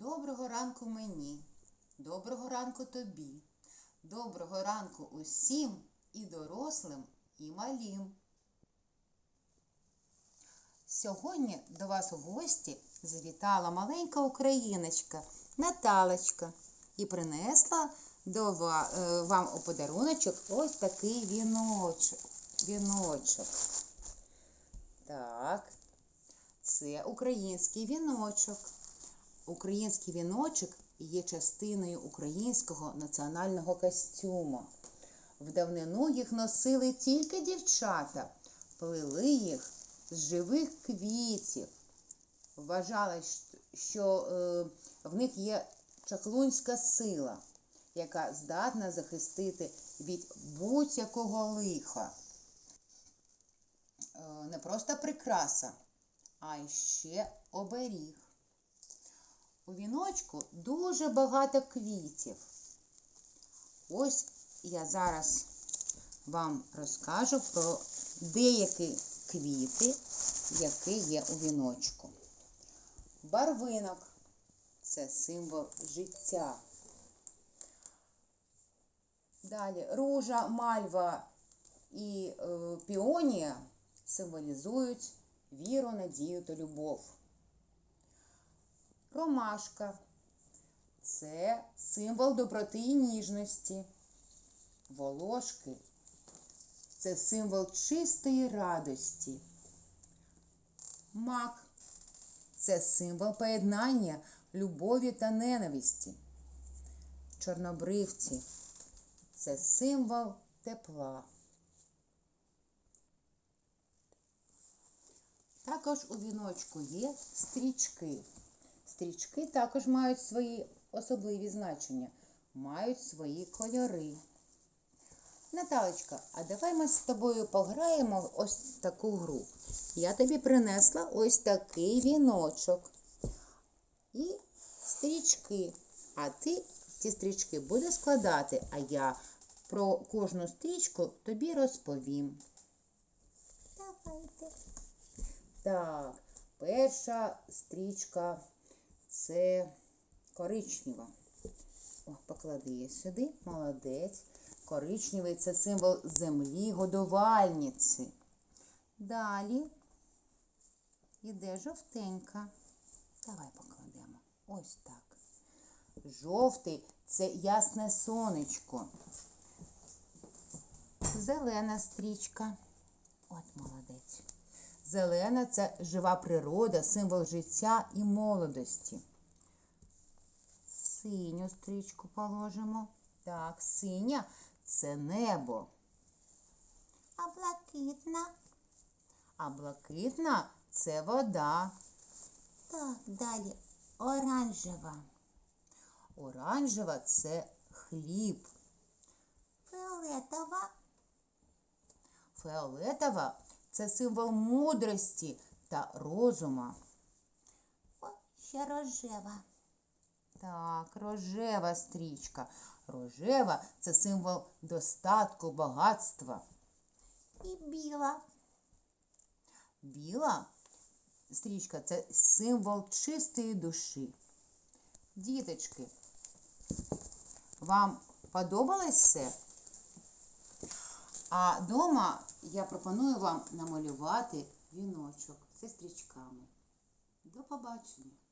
Доброго ранку мені, доброго ранку тобі, доброго ранку усім і дорослим, і малім. Сьогодні до вас у гості завітала маленька україночка Наталочка і принесла до е, вам у подаруночок ось такий віночок. віночок. Так, це український віночок. Український віночок є частиною українського національного костюму. В давнину їх носили тільки дівчата, плели їх з живих квітів. Вважалось, що е, в них є чаклунська сила, яка здатна захистити від будь-якого лиха. Е, не просто прикраса, а ще оберіг. У віночку дуже багато квітів. Ось я зараз вам розкажу про деякі квіти, які є у віночку. Барвинок це символ життя. Далі ружа, мальва і е, піонія символізують віру, надію та любов. Ромашка це символ доброти і ніжності. Волошки це символ чистої радості. Мак це символ поєднання любові та ненависті. Чорнобривці це символ тепла. Також у віночку є стрічки. Стрічки також мають свої особливі значення, мають свої кольори. Наталочка, а давай ми з тобою пограємо в ось таку гру. Я тобі принесла ось такий віночок і стрічки. А ти ці стрічки будеш складати, а я про кожну стрічку тобі розповім. Давайте. Так, перша стрічка це коричнева. О, поклади її сюди, молодець. Коричневий це символ землі, годувальниці. Далі іде жовтенька. Давай покладемо. Ось так. Жовтий це ясне сонечко. Зелена стрічка. От молодець. Зелена це жива природа, символ життя і молодості. Синю стрічку положимо. Так, синя це небо. А блакитна? А блакитна це вода. Так, далі. Оранжева. Оранжева це хліб. Фіолетова. Фіолетова це символ мудрості та розума. О, ще рожева. Так, рожева стрічка. Рожева це символ достатку, багатства. І біла. Біла стрічка це символ чистої душі. Діточки, вам подобалось все? А вдома я пропоную вам намалювати віночок зі стрічками. До побачення!